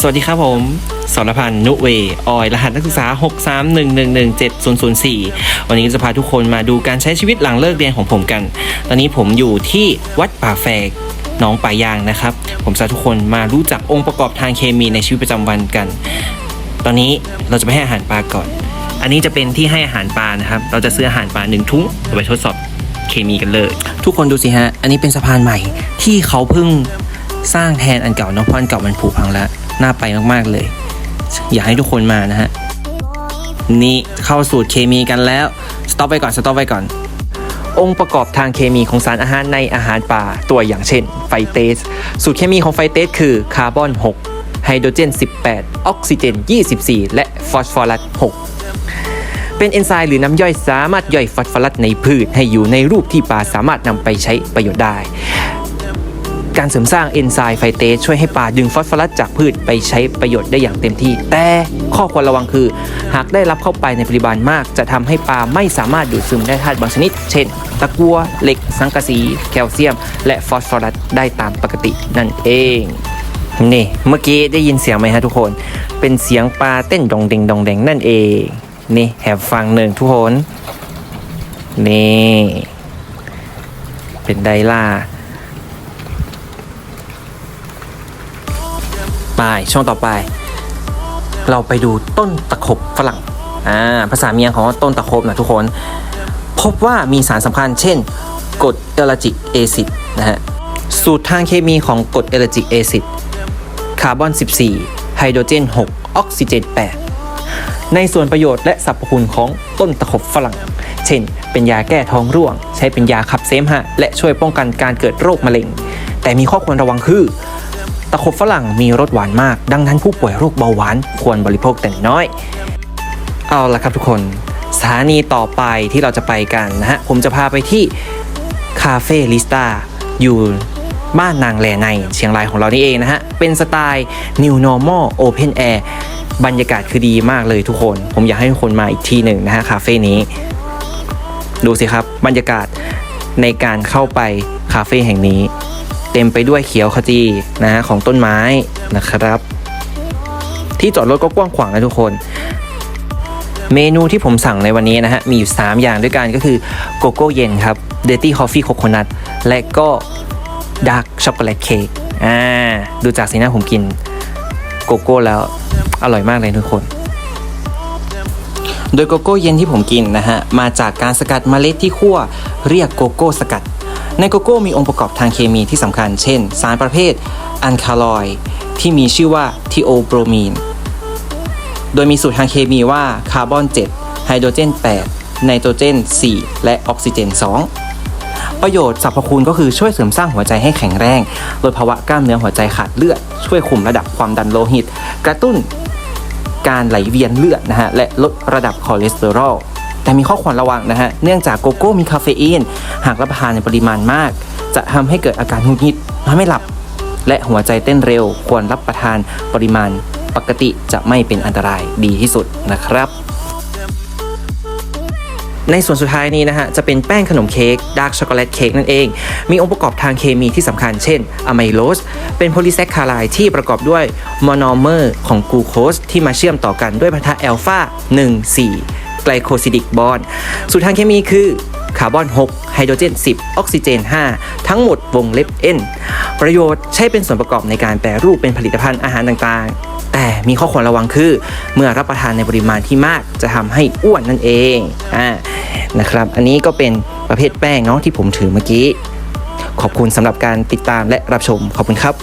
สวัสดีครับผม สรพันธ์นุเว ออย รหัสนักศึกษา 631117004 วันนี้จะพาทุกคนมาดูการใช้ชีวิตหลังเลิกเรียนของผมกัน ตอนนี้ผมอยู่ที่วัดป่าแฝกน้องป่ายางนะครับ ผมจะพาทุกคนมารู้จักองค์ประกอบทางเคมีในชีวิตประจำวันกัน ตอนนี้เราจะไปให้อาหารปลาก่อน อันนี้จะเป็นที่ให้อาหารปลานะครับ เราจะซื้ออาหารปลาหนึ่งถุงเราไปทดสอบเคมีกันเลย ทุกคนดูสิฮะ อันนี้เป็นสะพานใหม่ที่เขาเพิ่งสร้างแทนอันเก่าเนาะเพราะอันเก่ามันผุพังแล้ว น่าไปมากๆเลย อยากให้ทุกคนมานะฮะ นี่เข้าสูตรเคมีกันแล้ว สต็อปไปก่อน สต็อปไปก่อน องค์ประกอบทางเคมีของสารอาหารในอาหารป่าตัวอย่างเช่น ไฟเตส สูตรเคมีของไฟเตสคือคาร์บอน 6 ไฮโดรเจน 18 ออกซิเจน 24 และฟอสฟอรัส 6เป็นเอนไซม์หรือน้ำย่อยสามารถย่อยฟอสฟอรัสในพืชให้อยู่ในรูปที่ปลาสามารถนำไปใช้ประโยชน์ได้ การเสริมสร้างเอนไซม์ไฟเตสช่วยให้ปลาดึงฟอสฟอรัสจากพืชไปใช้ประโยชน์ได้อย่างเต็มที่ แต่ข้อควรระวังคือ หากได้รับเข้าไปในปริมาณมาก จะทำให้ปลาไม่สามารถดูดซึมได้ธาตุบางชนิด เช่น ตะกัวเหล็ก สังกะสี แคลเซียม และฟอสฟอรัสได้ตามปกตินั่นเองนี่เมื่อกี้ได้ยินเสียงไหมฮะทุกคน เป็นเสียงปลาเต้นดองเดงดองแดงนั่นเองนี่แหบฟังหนึ่งทุกคนนี่เป็นไดล่า ไปช่วงต่อไป เราไปดูต้นตะขบฝรั่งอ่าภาษาเมียงของต้นตะขบนะทุกคน พบว่ามีสารสำคัญ เช่นกรดเอลาจิกเอซิดนะฮะสูตรทางเคมีของกรดเอลาจิกเอซิดคาร์บอน 14 ไฮโดรเจน 6 ออกซิเจน 8 ในส่วนประโยชน์และสรรพคุณของต้นตะขบฝรั่ง เช่น เป็นยาแก้ท้องร่วง ใช้เป็นยาขับเสมหะ และช่วยป้องกันการเกิดโรคมะเร็ง แต่มีข้อควรระวังคือ ตะขบฝรั่งมีรสหวานมาก ดังนั้นผู้ป่วยโรคเบาหวานควรบริโภคแต่น้อย เอาละครับทุกคน สถานีต่อไปที่เราจะไปกันนะฮะ ผมจะพาไปที่คาเฟ่ลิสตาอยู่บ้านนางแลในเชียงรายของเรานี่เองนะฮะ เป็นสไตล์ New Normal Open Air บรรยากาศคือดีมากเลยทุกคน ผมอยากให้ทุกคนมาอีกทีหนึ่งนะฮะคาเฟ่นี้ ดูสิครับบรรยากาศในการเข้าไปคาเฟ่แห่งนี้ เต็มไปด้วยเขียวขจีนะฮะของต้นไม้นะครับ ที่จอดรถก็กว้างขวางนะทุกคน เมนูที่ผมสั่งในวันนี้นะฮะ มีอยู่ 3 อย่างด้วยกันก็คือโกโก้เย็นครับ Dirty Coffee Coconut และก็ Dark Chocolate Cake อ่าดูจากสีหน้าผมกินโกโก้แล้วอร่อยมากเลยทุกคน โดยโกโก้เย็นที่ผมกินนะฮะ มาจากการสกัดเมล็ดที่คั่วเรียกโกโก้สกัด ในโกโก้มีองค์ประกอบทางเคมีที่สำคัญ เช่น สารประเภทอันคาลอยที่มีชื่อว่าทีโอโบรมีน โดยมีสูตรทางเคมีว่าคาร์บอน 7 ไฮโดรเจน 8 ไนโตรเจน 4 และออกซิเจน 2 ประโยชน์สรรพคุณก็คือช่วยเสริมสร้างหัวใจให้แข็งแรง ลดภาวะกล้ามเนื้อหัวใจขาดเลือด ช่วยคุมระดับความดันโลหิต กระตุ้นการไหลเวียนเลือดนะฮะและลดระดับคอเลสเตอรอล แต่มีข้อควรระวังนะฮะ เนื่องจากโกโก้มีคาเฟอีน หากรับประทานในปริมาณมาก จะทำให้เกิดอาการหงุดหงิดนอนไม่หลับ และหัวใจเต้นเร็ว ควรรับประทานปริมาณปกติจะไม่เป็นอันตรายดีที่สุดนะครับ ในส่วนสุดท้ายนี้นะฮะ จะเป็นแป้งขนมเค้กดาร์กช็อกโกแลตเค้กนั่นเอง มีองค์ประกอบทางเคมีที่สำคัญเช่นอะไมโลสเป็นโพลีแซคคาไลที่ประกอบด้วยมอนอเมอร์ของกลูโคสที่มาเชื่อมต่อกันด้วยพันธะแอลฟา1 4 ไกลโคซิดิกบอนสูตรทางเคมีคือคาร์บอน 6 ไฮโดรเจน 10 ออกซิเจน 5 ทั้งหมดวงเล็บ N ประโยชน์ใช้เป็นส่วนประกอบในการแปรรูปเป็นผลิตภัณฑ์อาหารต่างๆ แต่มีข้อควรระวังคือ เมื่อรับประทานในปริมาณที่มากจะทำให้อ้วนนั่นเองอ่านะครับ อันนี้ก็เป็นประเภทแป้งเนาะที่ผมถือเมื่อกี้ ขอบคุณสำหรับการติดตามและรับชม ขอบคุณครับ